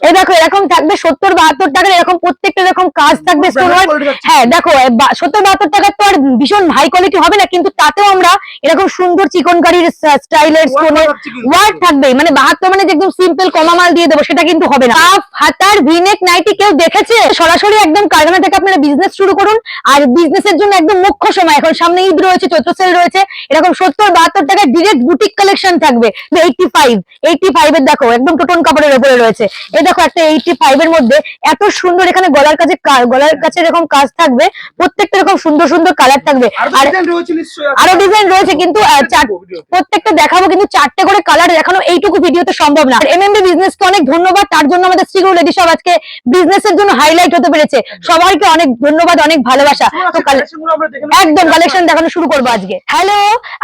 এই দেখো এরকম থাকবে সত্তর বাহাত্তর টাকার এরকম প্রত্যেকটা এরকম কাজ থাকবে স্টোন quality থাকছে। হ্যাঁ দেখো সত্তর বাহাত্তর টাকার তো আর ভীষণ হাই কোয়ালিটি হবে না কিন্তু তাতেও আমরা এরকম সুন্দর চিকনকারির স্টাইলের স্টোনের। ওয়ার্ক থাকবে মানে বাহাত্তর মানে একদম সিম্পল কমা মাল দিয়ে দেবো সেটা কিন্তু হবে না হাফ হাতার ভিনেক নাইটি কেউ দেখেছে সরাসরি একদম কারখানা থেকে আপনারা বিজনেস শুরু করুন আর বিজনেসের জন্য একদম মুখ্য সময় এখন সামনে ঈদ রয়েছে চৈত্র সেল রয়েছে এরকম সত্তর বাহাত্তর টাকার ডিরেক্ট বুটিক কালেকশন থাকবে এইটটি ফাইভ এইটটি ফাইভ এর দেখো একদম টোটন কাপড়ের উপরে রয়েছে এই দেখো একটা এইটটি ফাইভ এর মধ্যে এত সুন্দর এখানে গলার কাছে গলার কাছে এরকম কাজ থাকবে প্রত্যেকটা এরকম সুন্দর সুন্দর কালার থাকবে। আর আর ডিজাইন রয়েছে কিন্তু। প্রত্যেকটা দেখাবো কিন্তু চারটে করে কালার দেখানো এইটুকু ভিডিওতে সম্ভব না। এমএমবি বিজনেস কে অনেক ধন্যবাদ তার জন্য আমাদের শ্রীগুরু লেডি সব আজকে বিজনেস এর জন্য হাইলাইট হতে পেরেছে। সবাইকে অনেক ধন্যবাদ অনেক ভালোবাসা। তো। একদম কালেকশন দেখানো শুরু করব আজকে। হ্যালো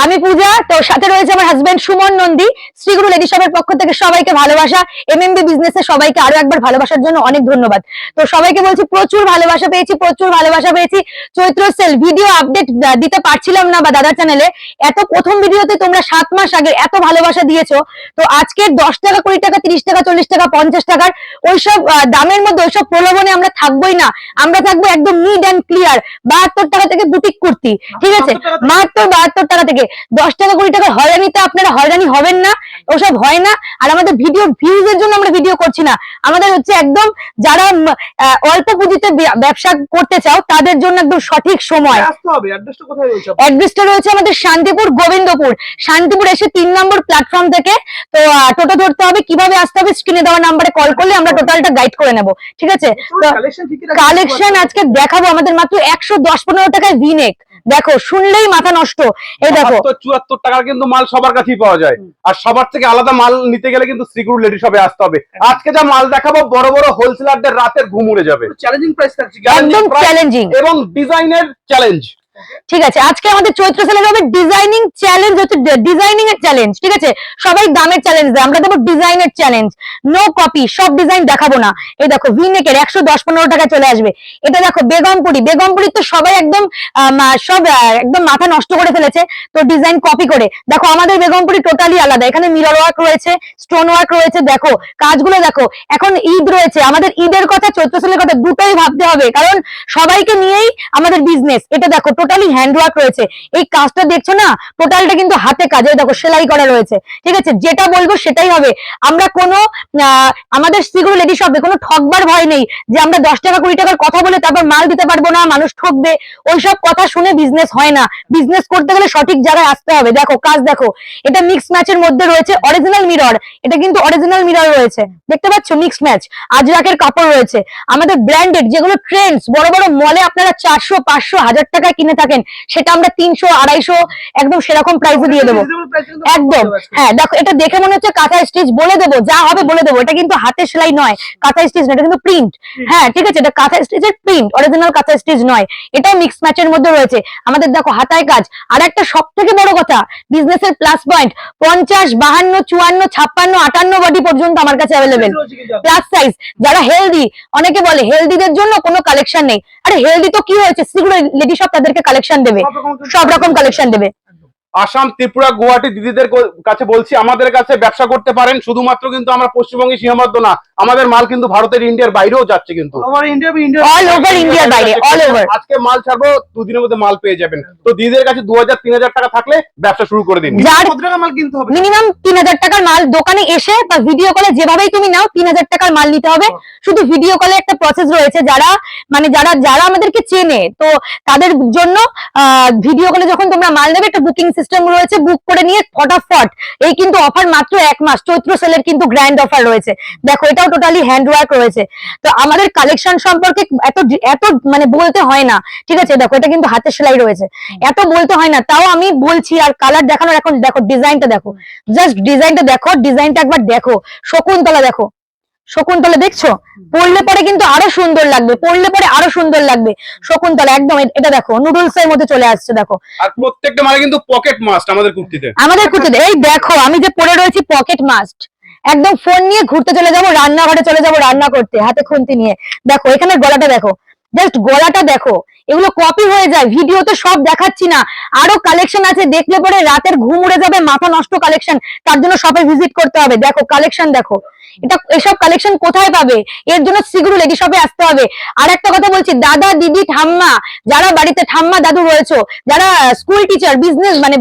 আমি পূজা তো সাথে রয়েছে আমার হাজবেন্ড সুমন নন্দী। শ্রীগুরু লেডি শপের পক্ষ থেকে সবাইকে ভালোবাসা। এম এমএমবি বিজনেসে সবাইকে আরও একবার ভালোবাসার জন্য অনেক ধন্যবাদ। তো সবাইকে বলছি প্রচুর ভালোবাসা পেয়েছি প্রচুর ভালোবাসা পেয়েছি। চৈত্র সেল ভিডিও আপডেট দিতে পারছিলাম না বা দাদার চ্যানেলে এত প্রথম ভিডিওতে তোমরা সাত মাস আগে এত ভালোবাসা দিয়েছ। তো আজকে দশ টাকা কুড়ি টাকা তিরিশ টাকা চল্লিশ টাকা পঞ্চাশ টাকার ওইসব দামের মধ্যে ওইসব প্রলোভনে আমরা থাকবোই না। আমরা থাকব একদম নিড অ্যান্ড ক্লিয়ার বাহাত্তর টাকা থেকে বুটিক কুর্তি ঠিক আছে? 72 টাকা থেকে। মাত্র বাহাত্তর টাকা থেকে। দশ টাকা কুড়ি টাকা হয়রানিতে আপনারা হয়রানি হবেন না ওসব হয় না। আর আমাদের ভিডিও ভিউজ এর জন্য আমরা ভিডিও করছি না। আমাদের হচ্ছে একদম যারা অল্প পুঁজিতে ব্যবসা করতে চাও তাদের জন্য একদম সঠিক সময়। অ্যাড্রেসটা রয়েছে আমাদের শান্তিপুর গোবিন্দপুর। শান্তিপুর এসে তিন নম্বর প্ল্যাটফর্ম থেকে তো টোটো ধরতে হবে কীভাবে আসতে হবে স্ক্রিনে দেওয়া নাম্বারে কল করলে আমরা টোটালটা গাইড করে নেব ঠিক আছে? কালেকশন আজকে দেখাবো আমাদের মাত্র একশো দশ পনেরো টাকায় ভিনেক দেখো শুনলেই মাথা নষ্ট। এই দেখো। চুয়াত্তর টাকার কিন্তু মাল সবার কাছেই পাওয়া যায়। আর সবার থেকে আলাদা মাল নিতে গেলে কিন্তু শ্রীগুরু লেডি শপে আসতে হবে। আজকে যা মাল দেখাবো বড় বড় হোলসেলারদের রাতের ঘুম উড়ে যাবে। চ্যালেঞ্জিং প্রাইস থাকছে। একদম চ্যালেঞ্জিং এবং ডিজাইনের চ্যালেঞ্জ ঠিক আছে, আজকে আমাদের চৈত্র সেলের হবে ডিজাইনিং চ্যালেঞ্জ হচ্ছে ডিজাইনিং এর চ্যালেঞ্জ ঠিক আছে? সবাই দামের চ্যালেঞ্জ দেয়, আমরা দেবো ডিজাইনের চ্যালেঞ্জ নো কপি সব ডিজাইন দেখাবো না। এই দেখো ভিনেকের একশো দশ পনেরো টাকা চলে আসবে। এটা দেখো, বেগমপুরি বেগমপুরি তো সবাই একদম সব একদম মাথা নষ্ট করে ফেলেছে, তো ডিজাইন কপি করে। দেখো, আমাদের বেগমপুরি টোটালি আলাদা। এখানে মিরর ওয়ার্ক রয়েছে স্টোন ওয়ার্ক রয়েছে, দেখো, কাজগুলো দেখো। এখন ঈদ রয়েছে, আমাদের ঈদের কথা, চৈত্র সেলের কথা, দুটোই ভাবতে হবে। কারণ সবাইকে নিয়েই আমাদের বিজনেস এটা দেখো টোটালি হ্যান্ড ওয়ার্ক রয়েছে। এই কাজটা দেখছ না? টোটালটা কিন্তু হাতে কাজে। দেখো, সেলাই করা রয়েছে। ঠিক আছে? যেটা বলব সেটাই হবে। আমরা কোনো আমাদের শ্রীগুরু লেডি শপে কোনো ঠকবার ভয় নেই যে আমরা দশ টাকা, কুড়ি টাকার কথা বলে তারপর মাল দিতে পারব না, মানুষ ঠকবে। ওইসব কথা শুনে বিজনেস হয় না। বিজনেস করতে গেলে সঠিক জায়গায় আসতে হবে। দেখো, কাজ দেখো। এটা মিক্স ম্যাচের মধ্যে রয়েছে অরিজিনাল মিরর এটা কিন্তু অরিজিনাল মিরর রয়েছে। দেখতে পাচ্ছ? মিক্স ম্যাচ আজরাকের কাপড় রয়েছে। আমাদের ব্র্যান্ডেড যেগুলো ট্রেন্ডস বড় বড় মলে আপনারা চারশো, পাঁচশো, হাজার টাকায় কিনে থাকেন সেটা আমরা তিনশো আড়াইশো একদম সেরকম প্রাইসে দিয়ে দেবো। একদম। হ্যাঁ দেখো এটা দেখে মনে হচ্ছে কাঁথা স্টিচ বলে দেবো যা হবে বলে দেবো এটা কিন্তু হাতে সেলাই নয় কাঁথা স্টিচ নয় এটা কিন্তু প্রিন্ট হ্যাঁ ঠিক আছে এটা কাঁথা স্টিচের প্রিন্ট অরিজিনাল কাঁথা স্টিচ নয় এটাও মিক্স ম্যাচের মধ্যে রয়েছে। আমাদের দেখো হাতায় কাজ। আর একটা সব থেকে বড় কথা বিজনেসের প্লাস পয়েন্ট পঞ্চাশ বাহান্ন চুয়ান্ন ছাপ্পান্ন আটান্ন বডি পর্যন্ত আমার কাছে অ্যাভেলেবেল। প্লাস সাইজ যারা হেলদি অনেকে বলে হেলদিদের জন্য কোনো কালেকশন নেই। আরে হেলদি তো কি হয়েছে? সিগুলো লেডি সব তাদেরকে কালেকশন দেবে। সব রকম কালেকশন দেবে। আসাম ত্রিপুরা গুয়াহাটি দিদিদের কাছে বলছি আমাদের কাছে ব্যবসা করতে পারেন শুধুমাত্র কিন্তু আমরা পশ্চিমবঙ্গে সীমাবদ্ধ না। আমাদের মাল কিন্তু ভারতের ইন্ডিয়ার বাইরেও যাচ্ছে কিন্তু। All over India, India- all over ইন্ডিয়ার বাইরে অল ওভার আজকে মাল ছাড়বো দুদিনের মধ্যে মাল পেয়ে যাবেন। তো দিদিদের কাছে দু হাজার তিন হাজার টাকা থাকলে ব্যবসা শুরু করে দিন। মিনিমাম তিন হাজার টাকার মাল দোকানে এসে বা ভিডিও কলে যেভাবেই তুমি নাও তিন হাজার টাকার মাল নিতে হবে। শুধু ভিডিও কলে একটা প্রসেস রয়েছে যারা মানে যারা যারা আমাদেরকে চেনে তো তাদের জন্য ভিডিও কলে যখন তোমরা মাল নেবে একটা বুকিং সিস্টেম রয়েছে বুক করে নিয়ে ফটাফট। এই কিন্তু অফার মাত্র এক মাস চৈত্র সেলের কিন্তু গ্র্যান্ড অফার রয়েছে। দেখো এটাও টোটালি হ্যান্ড ওয়ার্ক রয়েছে। তো আমাদের কালেকশন সম্পর্কে এত এত মানে বলতে হয় না। ঠিক আছে? দেখো এটা কিন্তু হাতে সেলাই রয়েছে। এত বলতে হয় না। তাও আমি বলছি আর কালার দেখানোর এখন দেখো ডিজাইনটা দেখো। জাস্ট ডিজাইনটা দেখো ডিজাইনটা একবার দেখো। শকুন্তলা দেখো। শকুন্তলা দেখছ? পড়লে পরে কিন্তু আরও সুন্দর লাগবে। পড়লে পরে আরও সুন্দর লাগবে। শকুন্তলা একদম এটা দেখো নুডলস এর মধ্যে চলে আসছে দেখো। আর প্রত্যেকটা মালে কিন্তু পকেট মাস্ট আমাদের কুর্তিতে। আমাদের কুর্তিতে। এই দেখো আমি যে পরে রয়েছি পকেট মাস্ট একদম ফোন নিয়ে ঘুরতে চলে যাব, রান্নাঘরে চলে যাব, রান্না করতে, হাতে খুন্তি নিয়ে। দেখো এখানে গলাটা দেখো। জাস্ট গলাটা দেখো। এগুলো কপি হয়ে যায় ভিডিওতে সব দেখাচ্ছি না। আরও কালেকশন আছে, দেখলে পরে রাতের ঘুম উড়ে যাবে, মাথা নষ্ট কালেকশন তার জন্য শপে ভিজিট করতে হবে। দেখো কালেকশন দেখো। এটা, এসব কালেকশন কোথায় পাবে? এর জন্য শীঘ্র লেডি শপে আসতে হবে। আর একটা কথা বলছি, দাদা, দিদি, ঠাম্মা, যারা বাড়িতে ঠাম্মা, দাদু রয়েছে, যারা স্কুল টিচার বিজনেস মানে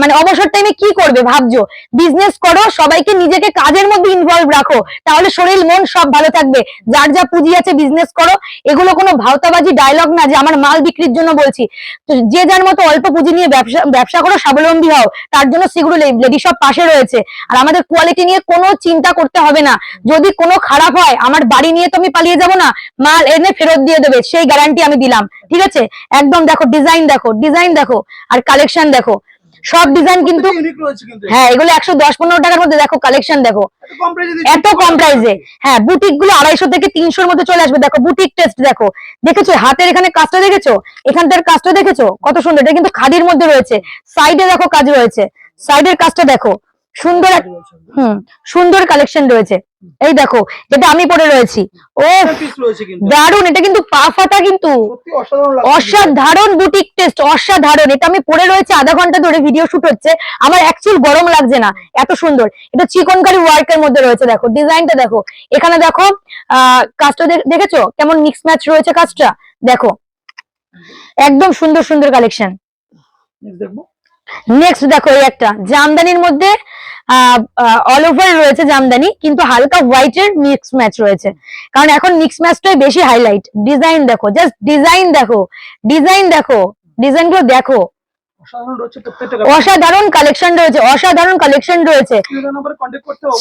মানে অবসর টাইমে কি করবে ভাবছ? বিজনেস করো, সবাইকে নিজেকে কাজের মধ্যে ইনভলভ রাখো। তাহলে শরীর, মন সব ভালো থাকবে। যার যা পুঁজি আছে বিজনেস করো। এগুলো কোনো ভাওতাবাজি ডায়লগ না যে আমার মাল বিক্রির জন্য বলছি। তো যে যার মতো অল্প পুঁজি নিয়ে ব্যবসা ব্যবসা করো, স্বাবলম্বী হও। তার জন্য সেগুলো লেডি সব পাশে রয়েছে। আর আমাদের কোয়ালিটি নিয়ে কোনো চিন্তা করতে হবে না। যদি কোনো খারাপ হয়, আমার বাড়ি নিয়ে তো আমি পালিয়ে যাব না, মাল এনে ফেরত দিয়ে দেবে। সেই গ্যারান্টি আমি দিলাম। ঠিক আছে? একদম দেখো ডিজাইন দেখো ডিজাইন দেখো, আর কালেকশন দেখো। সব ডিজাইন কিন্তু হ্যাঁ এগুলো একশো দশ পনেরো টাকার মধ্যে দেখো কালেকশন দেখো। এত কম প্রাইসে হ্যাঁ বুটিকগুলো আড়াইশো থেকে তিনশোর মধ্যে চলে আসবে। দেখো বুটিক টেস্ট দেখো। দেখেছ হাতের এখানে কাজটা দেখেছ? এখানটার কাজটা দেখেছ? কত সুন্দর। এটা কিন্তু খাদির মধ্যে রয়েছে। সাইডে দেখো কাজ রয়েছে। সাইডের কাজটা দেখো। সুন্দর হুম সুন্দর কালেকশন রয়েছে। এই দেখো যেটা আমি পরে রয়েছি। ও দারুণ এটা কিন্তু পা ফাটা কিন্তু। অসাধারণ বুটিক টেস্ট অসাধারণ। এটা আমি পরে রয়েছে আধা ঘণ্টা ধরে ভিডিও শুট হচ্ছে। আমার অ্যাকচুয়াল গরম লাগছে না এত সুন্দর। এটা চিকনকারি ওয়ার্ক এর মধ্যে রয়েছে দেখো ডিজাইনটা দেখো। এখানে দেখো আহ কাজটা দেখেছ? কেমন মিক্স ম্যাচ রয়েছে কাজটা দেখো একদম সুন্দর সুন্দর কালেকশন দেখব। নেক্সট দেখো এই একটা জামদানির মধ্যে অল ওভার রয়েছে জামদানি, কিন্তু হালকা হোয়াইট এর মিক্স ম্যাচ রয়েছে। কারণ এখন মিক্স ম্যাচটাই বেশি হাইলাইট ডিজাইন দেখো জাস্ট ডিজাইন দেখো ডিজাইন দেখো ডিজাইনগুলো দেখো। অসাধারণ কালেকশন রয়েছে অসাধারণ কালেকশন রয়েছে।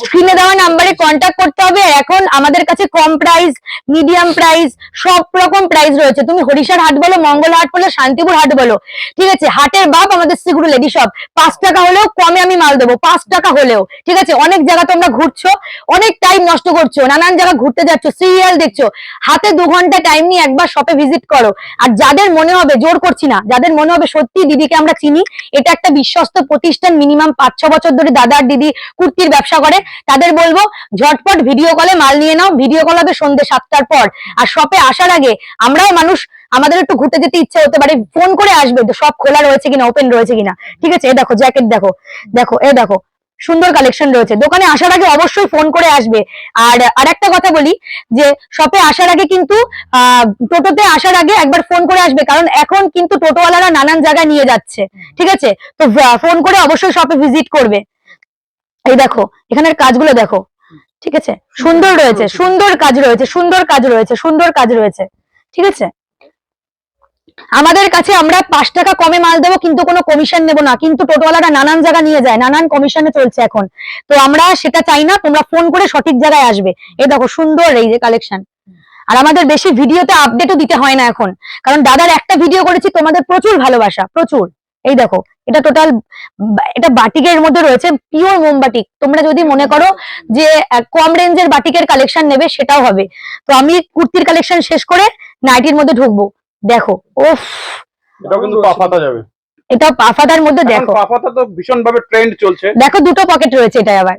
স্ক্রিনে দেওয়া নাম্বারে কন্ট্যাক্ট করতে হবে। এখন আমাদের কাছে কম প্রাইস মিডিয়াম প্রাইস সব রকম প্রাইস রয়েছে। তুমি হরিশার হাট বলো মঙ্গল হাট বলো শান্তিপুর হাট বলো। ঠিক আছে? হাটের বাপ আমাদের সিগুরু লেডি শপ পাঁচ টাকা হলেও কমে আমি মাল দেবো পাঁচ টাকা হলেও। ঠিক আছে? অনেক জায়গা তোমরা ঘুরছো অনেক টাইম নষ্ট করছ নানান জায়গা ঘুরতে যাচ্ছ সিরিয়াল দেখছ। হাতে দু ঘণ্টা টাইম নিয়ে একবার শপে ভিজিট করো। আর যাদের মনে হবে জোর করছি না যাদের মনে হবে সত্যি দিদিকে আমরা চিনি। এটা একটা বিশ্বস্ত প্রতিষ্ঠান মিনিমাম পাঁচ, ছ বছর ধরে দাদা আর দিদি কুর্তির ব্যবসা করে। তাদের বলব, ঝটপট ভিডিও কলে মাল নিয়ে নাও। ভিডিও কল হবে সন্ধ্যে সাতটার পর। আর শপে আসার আগে আমরাও মানুষ, আমাদের একটু ঘুরতে যেতে ইচ্ছে হতে পারে ফোন করে আসবে। তো সব খোলা রয়েছে কিনা ওপেন রয়েছে কিনা। ঠিক আছে? এ দেখো জ্যাকেট দেখো। দেখো, এ দেখো। সুন্দর কালেকশন রয়েছে। দোকানে আসার আগে অবশ্যই ফোন করে আসবে। আর আরেকটা কথা বলি, যে শপে আসার আগে কিন্তু টোটোতে আসার আগে একবার ফোন করে আসবে, কারণ এখন কিন্তু টোটোওয়ালারা নানান জায়গায় নিয়ে যাচ্ছে। ঠিক আছে? তো ফোন করে অবশ্যই শপে ভিজিট করবে। এই দেখো, এখানের কাজগুলো দেখো। ঠিক আছে? সুন্দর রয়েছে, সুন্দর কাজ রয়েছে, সুন্দর কাজ রয়েছে, সুন্দর কাজ রয়েছে। ঠিক আছে? আমাদের কাছে আমরা পাঁচ টাকা কমে মাল দেবো, কিন্তু কোনো কমিশন নেব না। কিন্তু টোটোওয়ালারা নানান জায়গা নিয়ে যায়, নানান কমিশনে চলছে এখন। তো আমরা সেটা চাই না, তোমরা ফোন করে সঠিক জায়গায় আসবে। এই দেখো, সুন্দর এই যে কালেকশন আর আমাদের বেশি ভিডিওতে আপডেটও দিতে হয় না এখন। কারণ দাদার একটা ভিডিও করেছি, তোমাদের প্রচুর ভালোবাসা, প্রচুর। এই দেখো, এটা টোটাল এটা বাটিকের মধ্যে রয়েছে পিওর মোমবাটিক তোমরা যদি মনে করো যে কম রেঞ্জের বাটিকের কালেকশন নেবে, সেটাও হবে। তো আমি কুর্তির কালেকশন শেষ করে নাইটির মধ্যে ঢুকবো। দেখো ওফ এটাও কিন্তু পাফাতা যাবে। এটা পাফাতার মধ্যে দেখো। পাফাতা তো ভীষণ ভাবে ট্রেন্ড চলছে। দেখো দুটো পকেট রয়েছে এটা আবার।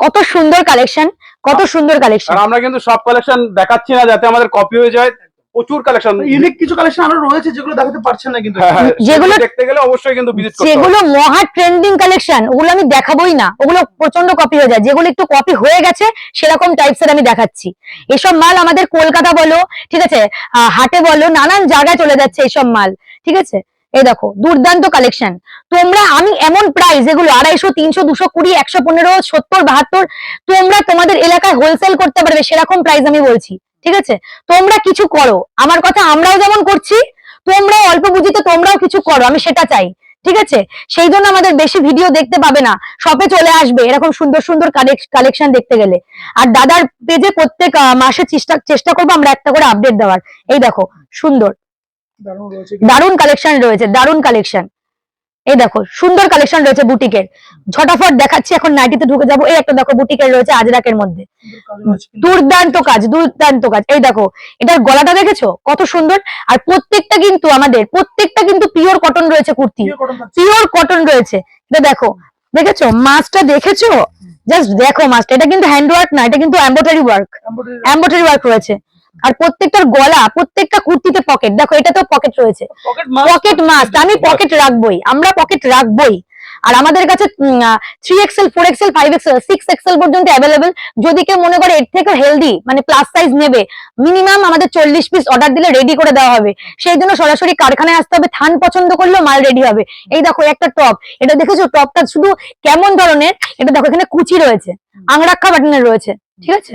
কত সুন্দর কালেকশন কত সুন্দর কালেকশন আমরা কিন্তু সব কালেকশন দেখাচ্ছি না যাতে আমাদের কপি হয়ে যায়। প্রচুর কালেকশন ইউনিক কিছু কালেকশন আরও রয়েছে যেগুলো দেখাতে পারছেন না কিন্তু। যেগুলো- যেগুলো দেখতে গেলে অবশ্যই কিন্তু ভিজিট করতে যেগুলো মহা ট্রেন্ডিং কালেকশন ওগুলো আমি দেখাবোই না। ওগুলো প্রচণ্ড কপি হয়ে যায়। যেগুলো একটু কপি হয়ে গেছে সেরকম টাইপস এর আমি দেখাচ্ছি। এসব মাল আমাদের কলকাতা বলো ঠিক আছে হাটে বলো নানান জায়গায় চলে যাচ্ছে এসব মাল ঠিক আছে? এই দেখো দুর্দান্ত কালেকশন তোমরা আমি এমন প্রাইস এগুলো আড়াইশো তিনশো দুশো কুড়ি একশো পনেরো সত্তর বাহাত্তর তোমরা তোমাদের এলাকায় হোলসেল করতে পারবে সেরকম প্রাইস আমি বলছি। ঠিক আছে? তোমরা কিছু করো। আমার কথা আমরাও যেমন করছি তোমরাও অল্প বুঝিতে তোমরাও কিছু করো আমি সেটা চাই। ঠিক আছে? সেই জন্য আমাদের বেশি ভিডিও দেখতে পাবে না। শপে চলে আসবে এরকম সুন্দর সুন্দর কালেকশন দেখতে গেলে। আর দাদার পেজে প্রত্যেক মাসে চেষ্টা চেষ্টা করব আমরা একটা করে আপডেট দেওয়ার। এই দেখো সুন্দর। দারুণ কালেকশন রয়েছে দারুণ কালেকশন এই দেখো সুন্দর কালেকশন রয়েছে বুটিকের। ঝটাফট দেখাচ্ছি এখন নাইটিতে ঢুকে যাব। এই একটা দেখো বুটিকের রয়েছে আজরাকের মধ্যে। দুর্দান্ত কাজ দুর্দান্ত কাজ। এই দেখো এটার গলাটা দেখেছ? কত সুন্দর। আর প্রত্যেকটা কিন্তু আমাদের প্রত্যেকটা কিন্তু পিওর কটন রয়েছে কুর্তি। পিওর কটন রয়েছে। এটা দেখো দেখেছ? মাছটা দেখেছ? জাস্ট দেখো মাছটা এটা কিন্তু হ্যান্ড ওয়ার্ক না এটা কিন্তু এম্বোটারি ওয়ার্ক এম্বোটারি ওয়ার্ক রয়েছে। আর প্রত্যেকটার গলা প্রত্যেকটা কুর্তিতে পকেট দেখো এটা তো পকেট রয়েছে পকেট মাস্ট আমি পকেট রাখবোই আমরা পকেট রাখবোই। আর আমাদের কাছে three XL four XL five XL six XL পর্যন্ত অ্যাভেলেবেল যদি কেউ মনে করে এর থেকে হেলদি মানে প্লাস সাইজ নেবে মিনিমাম আমাদের চল্লিশ পিস অর্ডার দিলে রেডি করে দেওয়া হবে। সেই জন্য সরাসরি কারখানায় আসতে হবে থান পছন্দ করলেও মাল রেডি হবে। এই দেখো একটা টপ এটা দেখেছ? টপটা শুধু কেমন ধরনের? এটা দেখো এখানে কুচি রয়েছে আংরাক্ষা বাটনের রয়েছে। ঠিক আছে?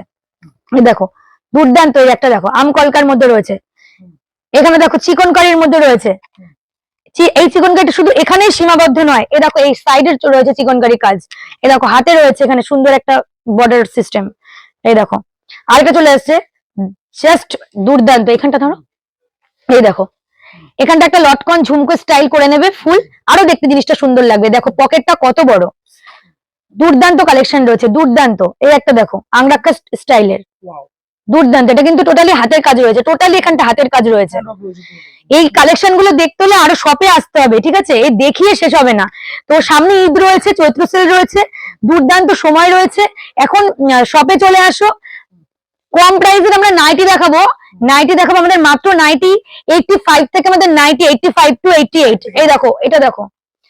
এই দেখো দুর্দান্ত এই একটা দেখো, আম কলকার মধ্যে রয়েছে। এখানে দেখো চিকন কারির মধ্যে রয়েছে। এই চিকন কারিটা শুধু এখানেই সীমাবদ্ধ নয়, এ দেখো এই সাইডে রয়েছে চিকন কারি কাজ। এ দেখো হাতে রয়েছে এখানে সুন্দর একটা বর্ডার সিস্টেম এই দেখো, আরেকটা চলে আসছে জাস্ট দুর্দান্ত। এখানটা ধরো, এই দেখো, এখানটা একটা লটকন ঝুমকো স্টাইল করে নেবে ফুল। আরও দেখতে জিনিসটা সুন্দর লাগবে। দেখো পকেটটা কত বড়। দুর্দান্ত কালেকশন রয়েছে, দুর্দান্ত। এই একটা দেখো, আংরাক্কা স্টাইলের দুর্দান্ত। এটা কিন্তু টোটালি হাতের কাজ রয়েছে টোটালি এখানটা হাতের কাজ রয়েছে। এই কালেকশনগুলো দেখতে হলে আরও শপে আসতে হবে, ঠিক আছে? এই দেখিয়ে শেষ হবে না। তো সামনে ঈদ রয়েছে, চৈত্র সেল রয়েছে, দুর্দান্ত সময় রয়েছে। এখন শপে চলে আসো। কম প্রাইসের আমরা নাইটি দেখাবো। নাইটি দেখাবো আমাদের মাত্র নাইটি এইটটি ফাইভ থেকে আমাদের nighty eighty five to eighty eight এই দেখো, এটা দেখো।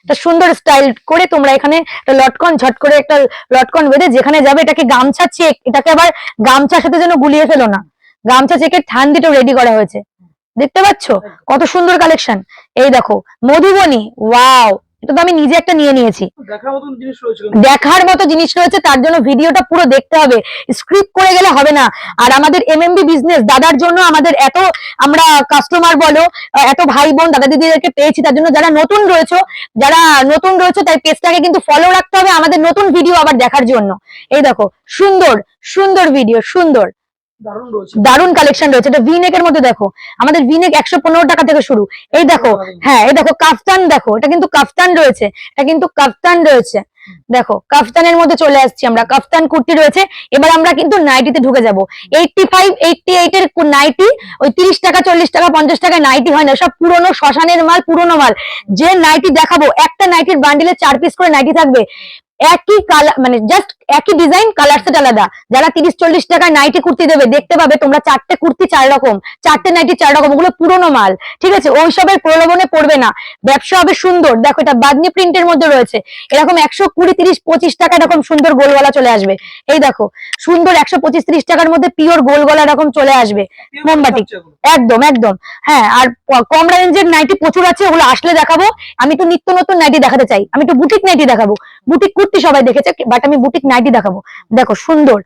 একটা সুন্দর স্টাইল করে তোমরা এখানে একটা লটকন, ঝট করে একটা লটকন বেঁধে যেখানে যাবে এটাকে গামছা চেক, এটাকে আবার গামছার সাথে যেন গুলিয়ে ফেলো না। গামছা চেকের থান দিতেও রেডি করা হয়েছে। দেখতে পাচ্ছ? কত সুন্দর কালেকশন এই দেখো, মধুবনী ওয়াও এটা তো আমি নিজে একটা নিয়ে নিয়েছি। দেখার মতো জিনিস রয়েছে তার জন্য ভিডিওটা পুরো দেখতে হবে। স্ক্রিপ্ট করে গেলে হবে না। আর আমাদের এমএমবি বিজনেস দাদার জন্য আমাদের এত আমরা কাস্টমার বলো এত ভাই বোন দাদা দিদিদেরকে পেয়েছি তার জন্য যারা নতুন রয়েছে যারা নতুন রয়েছে তাই পেজটাকে কিন্তু ফলো রাখতে হবে আমাদের নতুন ভিডিও আবার দেখার জন্য। এই দেখো সুন্দর সুন্দর ভিডিও সুন্দর। দারুণ কালেকশন রয়েছে। এটা ভিনেক এর মধ্যে দেখো আমাদের ভিনেক একশো পনেরো টাকা থেকে শুরু। এই দেখো হ্যাঁ এই দেখো কাফতান দেখো এটা কিন্তু কাফতান রয়েছে এটা কিন্তু কাফতান রয়েছে। দেখো কাফতানের মধ্যে চলে আসছি আমরা কাফতান কুর্তি রয়েছে। এবার আমরা কিন্তু নাইটিতে ঢুকে যাব। এইটটি ফাইভ এইটটি এইট এর নাইটি ওই তিরিশ টাকা চল্লিশ টাকা পঞ্চাশ টাকা নাইটি হয় না সব পুরনো শ্মশানের মাল পুরনো মাল। যে নাইটি দেখাবো একটা নাইটির বান্ডিলে চার পিস করে নাইটি থাকবে। একই কালার মানে জাস্ট একই ডিজাইন কালার সেট আলাদা। যারা তিরিশ চল্লিশ টাকায় নাইটি কুর্তি দেবে দেখতে পাবে তোমরা চারটে কুর্তি চার রকম। চারটে নাইটি চার রকম ওগুলো পুরনো মাল। ঠিক আছে? ওইসবের প্রলোভনে পড়বে না। ব্যবসা হবে সুন্দর। দেখো এটা বাদনি প্রিন্টের মধ্যে রয়েছে। এরকম একশো কুড়ি তিরিশ পঁচিশ টাকা এরকম সুন্দর গোলগলা চলে আসবে। এই দেখো সুন্দর একশো পঁচিশ তিরিশ টাকার মধ্যে পিওর গোলগলা এরকম চলে আসবে। মোমবাতি। একদম একদম। হ্যাঁ আর কম রেঞ্জের নাইটি প্রচুর আছে ওগুলো আসলে দেখাবো। আমি তো নিত্য নতুন নাইটি দেখাতে চাই। আমি তো বুটিক নাইটি দেখাবো। বুটিক কুর্তি সবাই দেখেছে বাট আমি বুটিক নাইটি দেখাবো। দেখো সুন্দর।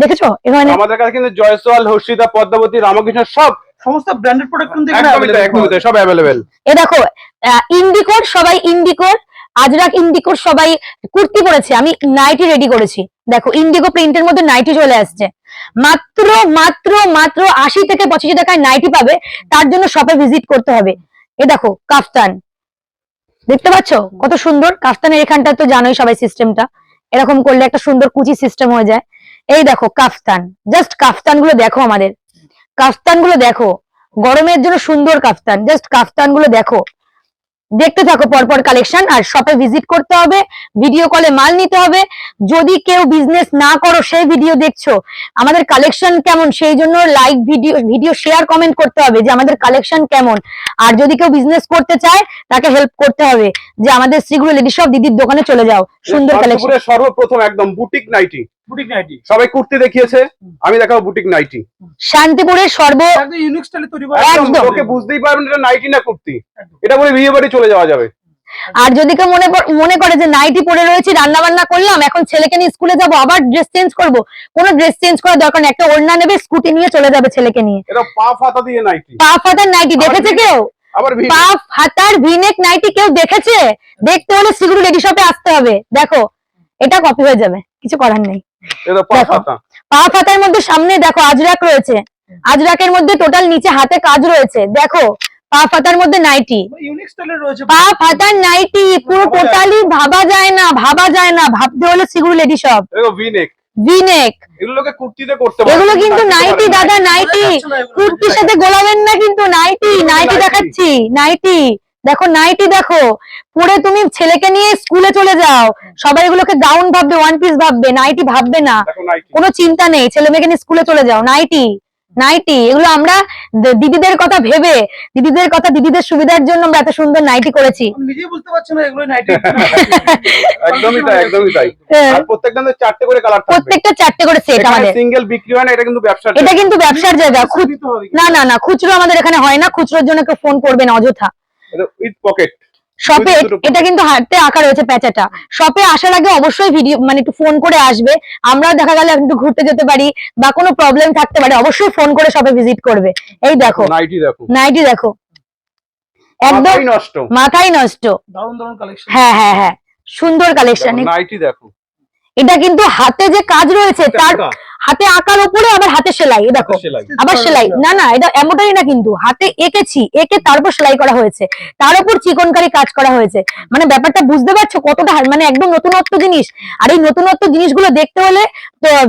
দেখেছ? এখানে আমাদের কাছে কিন্তু জয়সওয়াল হর্ষিতা পদ্মাবতী রামকৃষ্ণ সব সমস্ত ব্র্যান্ডেড প্রোডাক্ট কিন্তু এখানে সব অ্যাভেলেবেল এ দেখো ইন্ডিকোর সবাই ইন্ডিকোর আজরাক ইন্ডিকোর সবাই কুর্তি পরেছে। আমি নাইটি রেডি করেছি। দেখো ইন্ডিগো প্রিন্টের মধ্যে নাইটি চলে আসছে। মাত্র মাত্র মাত্র আশি থেকে পঁচাশি টাকায় নাইটি পাবে। তার জন্য শপে ভিজিট করতে হবে। এ দেখো কাফতান। দেখতে পাচ্ছ? কত সুন্দর। কাফতানের এখানটা তো জানোই সবাই সিস্টেমটা এরকম করলে একটা সুন্দর কুচি সিস্টেম হয়ে যায়। এই দেখো, কাফতান। জাস্ট কাফতানগুলো দেখো আমাদের। কাফতানগুলো দেখো। গরমের জন্য সুন্দর কাফতান। জাস্ট কাফতানগুলো দেখো। দেখতে থাকো পরপর কালেকশন আর শপে ভিজিট করতে হবে ভিডিও কলে মাল নিতে হবে। যদি কেউ বিজনেস না করো সেই ভিডিও দেখছ। আমাদের কালেকশন কেমন? সেই জন্য like video video share comment করতে হবে যে আমাদের কালেকশন কেমন। আর যদি কেউ বিজনেস করতে চায় তাকে হেল্প করতে হবে যে আমাদের শ্রীগুরু লেডি সব দিদির দোকানে চলে যাও। সুন্দর কালেকশন সর্বপ্রথম একদম বুটিক নাইটি বুটিক নাইটি সবাই কুর্তি দেখিয়েছে আমি দেখাবো বুটিক নাইটি শান্তিপুরের সর্ব ইউনিক স্টাইলে তৈরি করা। একদম একদম। ওকে বুঝতেই পারবেন এটা নাইটি না কুর্তি। এটা বলে বিয়ে বাড়ি চলে যাওয়া যাবে। আর যদি কেউ মনে মনে করে যে নাইটি পরে রয়েছি রান্না বান্না করলাম এখন ছেলেকে নিয়ে স্কুলে যাব আবার ড্রেস চেঞ্জ করব কোনো ড্রেস চেঞ্জ করার দরকার নেই একটা ওড়না নেবে স্কুটি নিয়ে চলে যাবে ছেলেকে নিয়ে। এটা পা ফাতা দিয়ে নাইটি। পা ফাতার নাইটি দেখেছে কেউ? আবার পা ফাতার ভিনেক নাইটি কেউ দেখেছে? দেখতে হলে সিগুরু লেডি শপে আসতে হবে। দেখো এটা কপি হয়ে যাবে কিছু করার নেই। পা ফাতার মধ্যে সামনে দেখো আজরাক রয়েছে। আজরাকের মধ্যে টোটাল নিচে হাতে কাজ রয়েছে। দেখো পা ফাতার মধ্যে নাইটি। পা ফাতার নাইটি পুরো টোটালি ভাবা যায় না ভাবা যায় না। ভাবতে হলে সিগুরু লেডি ভিনেক এগুলোকে কুর্তিতে করতে এগুলো কিন্তু নাইটি দাদা নাইটি। কুর্তির সাথে গোলাবেন না কিন্তু নাইটি। Nighty nighty. দেখাচ্ছি। নাইটি। দেখো নাইটি দেখো। পরে তুমি ছেলেকে নিয়ে স্কুলে চলে যাও। সবাই এগুলোকে গাউন ভাববে ওয়ান পিস ভাববে নাইটি ভাববে না। কোনো চিন্তা নেই। ছেলে মেয়েকে নিয়ে স্কুলে চলে যাও। নাইটি। নাইটি এগুলো আমরা দিদিদের কথা ভেবে দিদিদের কথা দিদিদের সুবিধার জন্য আমরা এত সুন্দর নাইটি করেছি। নিজেই বুঝতে পারছি না এগুলো নাইটি। একদমই তাই একদমই তাই। হ্যাঁ। আর প্রত্যেকটা চারটে করে কালার থাকবে। প্রত্যেকটা চারটে করে সেট আমাদের। সিঙ্গেল বিক্রি হয় না এটা কিন্তু ব্যবসার এটা কিন্তু ব্যবসার জায়গা। না না না খুচরো আমাদের এখানে হয় না খুচরোর জন্য কেউ ফোন করবেন অযথা। উইথ পকেট শপে এটা কিন্তু হাতে আঁকা রয়েছে প্যাচাটা। শপে আসার আগে অবশ্যই ভিডিও মানে একটু ফোন করে আসবে। আমরা দেখা গেলে একটু ঘুরতে যেতে পারি বা কোনো প্রবলেম থাকতে পারে অবশ্যই ফোন করে শপে ভিজিট করবে। এই দেখো নাইটি দেখো। নাইটি দেখো। একদম মাথাই নষ্ট। মাথায় নষ্ট। দারুণ দারুণ কালেকশন হ্যাঁ হ্যাঁ হ্যাঁ। সুন্দর কালেকশন নাইটি দেখো। এটা কিন্তু হাতে যে কাজ রয়েছে তার হাতে আঁকার উপরে আবার হাতে সেলাই দেখো। আবার সেলাই না না এটা এমনটাই না কিন্তু। হাতে এঁকেছি এঁকে তারপর সেলাই করা হয়েছে। তার উপর চিকনকারি কাজ করা হয়েছে। মানে ব্যাপারটা বুঝতে পারছ কতটা মানে একদম নতুনত্ব জিনিস। আর এই নতুনত্ব জিনিসগুলো দেখতে হলে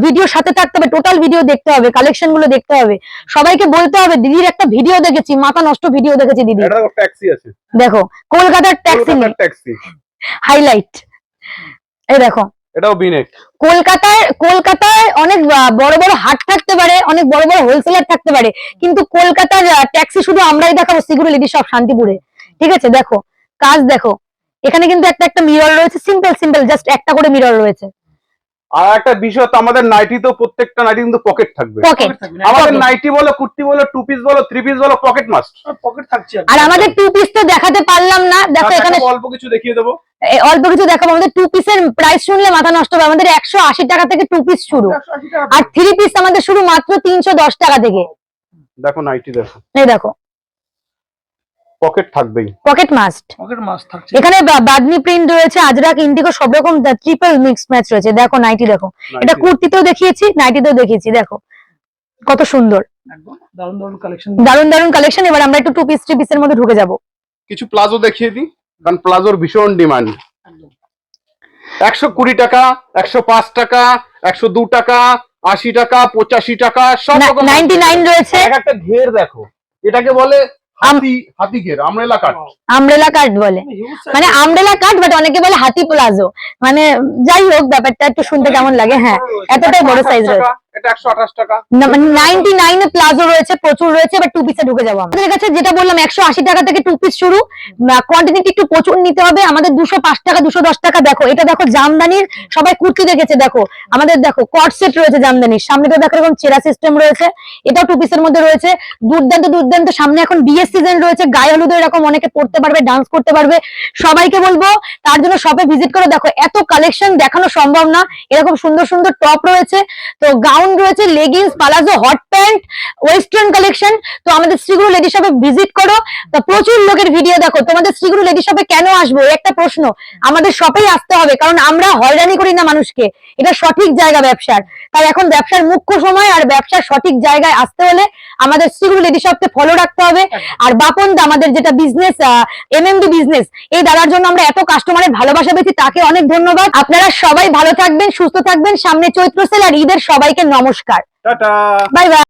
ভিডিওর সাথে থাকতে হবে টোটাল ভিডিও দেখতে হবে কালেকশনগুলো দেখতে হবে। সবাইকে বলতে হবে দিদির একটা ভিডিও দেখেছি মাথা নষ্ট ভিডিও দেখেছি দিদি। এটা ট্যাক্সি আছে। দেখো কলকাতার ট্যাক্সি ট্যাক্সি হাইলাইট এই দেখো এটাও বিনেক। কলকাতায় কলকাতায় অনেক বড় বড় হাট থাকতে পারে, অনেক বড় বড় হোলসেলার থাকতে পারে, কিন্তু কলকাতার ট্যাক্সি শুধু আমরাই দেখাবো সিগুড়ি লেডি সব শান্তিপুরে। ঠিক আছে, দেখো, কাজ দেখো। এখানে কিন্তু একটা একটা মিরর রয়েছে সিম্পল সিম্পল জাস্ট একটা করে মিরর রয়েছে। আর একটা বিষয় তো আমাদের নাইটি তো প্রত্যেকটা নাইটি কিন্তু পকেট থাকবে। আমাদের নাইটি বলো কুর্তি বলো টু পিস বলো থ্রি পিস বলো পকেট মাস্ট পকেট থাকছে আর আমাদের টু পিস তো দেখাতে পারলাম না। দেখো এখানে অল্প কিছু দেখিয়ে দেবো। অল্প কিছু দেখাবো। আমাদের টু পিসের প্রাইস শুনলে মাথা নষ্ট হবে। আমাদের একশো আশি টাকা থেকে টু পিস শুরু। আর থ্রি পিস আমাদের শুরু মাত্র তিনশো দশ টাকা থেকে। দেখো নাইটি দেখো। এই দেখো। পকেট থাকবেই। পকেট মাস্ট পকেট মাছ থাকছে। এখানে বাদনি প্রিন্ট রয়েছে আজরাক ইন্ডিগো সব রকম ট্রিপল মিক্স ম্যাচ রয়েছে। দেখো নাইটি দেখো। এটা কুর্তিতেও দেখিয়েছি নাইটিতেও দেখিয়েছি দেখো। কত সুন্দর। একদম। দারুণ দারুণ কালেকশন দারুণ দারুণ কালেকশন এবার আমরা একটু টু পিস থ্রি পিসের মধ্যে ঢুকে যাব। কিছু প্লাজো দেখিয়ে দিই কারণ প্লাজোর ভীষণ ডিমান্ড একশো কুড়ি টাকা একশো পাঁচ টাকা একশো দু টাকা আশি টাকা পঁচাশি টাকা সব রকম। নাইনটি নাইন রয়েছে। এক একটা ঘের দেখো। এটাকে বলে হাতি হাতি ঘের আমরেলা কাট আমব্রেলা কাট বলে। মানে আমব্রেলা কাট বাট অনেকে বলে হাতি প্লাজো। মানে যাই হোক ব্যাপারটা একটু শুনতে কেমন লাগে হ্যাঁ। এতটাই বড় সাইজ রয়েছে। দেখো। জামদানির, সবাই কুর্তি দেখেছে, দেখো। আমাদের দেখো কট সেট রয়েছে জামদানির। সামনে তো দেখো এরকম চেরা সিস্টেম রয়েছে, এটাও টু পিসের মধ্যে রয়েছে। দুর্দান্ত দুর্দান্ত, সামনে এখন বিয়ের সিজন রয়েছে, গায়ে হলুদে এরকম অনেকে পড়তে পারবে ডান্স করতে পারবে। সবাইকে বলব, তার জন্য শপে ভিজিট করে। দেখো, এত কালেকশন দেখানো সম্ভব না। এরকম সুন্দর সুন্দর টপ রয়েছে। তো গাউন রয়েছে leggings palazzo hot pant western collection তো আমাদের শ্রীগুরু লেডি শপে ভিজিট করো। তো প্রচুর লোকের ভিডিও দেখো। তোমাদের শ্রীগুরু লেডি শপে কেন আসব? একটা প্রশ্ন। আমাদের শপেই আসতে হবে, কারণ আমরা হয়রানি করি না মানুষকে। এটা সঠিক জায়গা ব্যবসার। তাই এখন ব্যবসার মুখ্য সময় আর ব্যবসার সঠিক জায়গায় আসতে হলে আমাদের শ্রীগুরু লেডি শপকে ফলো রাখতে হবে। আর বাপন আমাদের যেটা বিজনেস এমএমডি বিজনেস এই দাদার জন্য আমরা এত কাস্টমারের ভালোবাসা পেয়েছি, তাকে অনেক ধন্যবাদ। আপনারা সবাই ভালো থাকবেন, সুস্থ থাকবেন। সামনে চৈত্র সেল আর ঈদের সবাইকে নমস্কার। Bye bye.